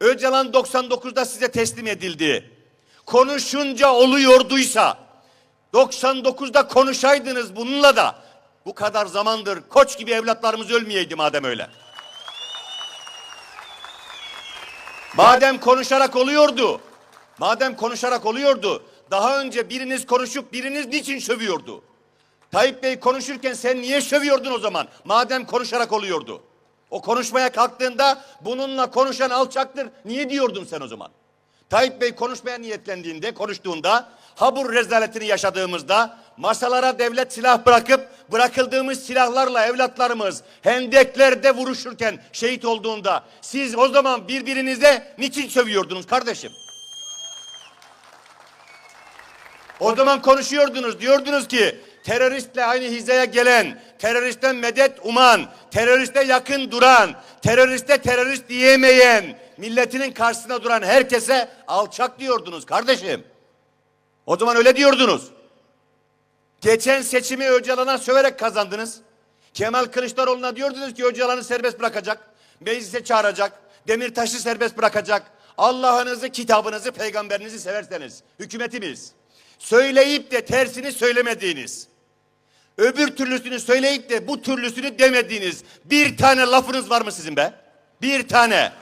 Öcalan 99'da size teslim edildi. Konuşunca oluyorduysa 99'da konuşaydınız bununla da bu kadar zamandır koç gibi evlatlarımız ölmeyeydi madem öyle. Madem konuşarak oluyordu. Madem konuşarak oluyordu. Daha önce biriniz konuşup biriniz niçin sövüyordu? Tayyip Bey konuşurken sen niye sövüyordun o zaman? Madem konuşarak oluyordu. O konuşmaya kalktığında bununla konuşan alçaktır. Niye diyordun sen o zaman? Tayyip Bey konuşmaya niyetlendiğinde, konuştuğunda, habur rezaletini yaşadığımızda, masalara devlet silah bırakıp, bırakıldığımız silahlarla evlatlarımız hendeklerde vuruşurken şehit olduğunda, siz o zaman birbirinize niçin sövüyordunuz kardeşim? O zaman konuşuyordunuz. Diyordunuz ki teröristle aynı hizaya gelen, teröristten medet uman, teröriste yakın duran, teröriste terörist diyemeyen, milletinin karşısına duran herkese alçak diyordunuz kardeşim. O zaman öyle diyordunuz. Geçen seçimi Öcalan'a söverek kazandınız. Kemal Kılıçdaroğlu'na diyordunuz ki Öcalan'ı serbest bırakacak, meclise çağıracak, Demirtaş'ı serbest bırakacak. Allah'ınızı, kitabınızı, peygamberinizi severseniz, hükümetimiz. Söyleyip de tersini söylemediğiniz, öbür türlüsünü söyleyip de bu türlüsünü demediğiniz bir tane lafınız var mı sizin be? Bir tane.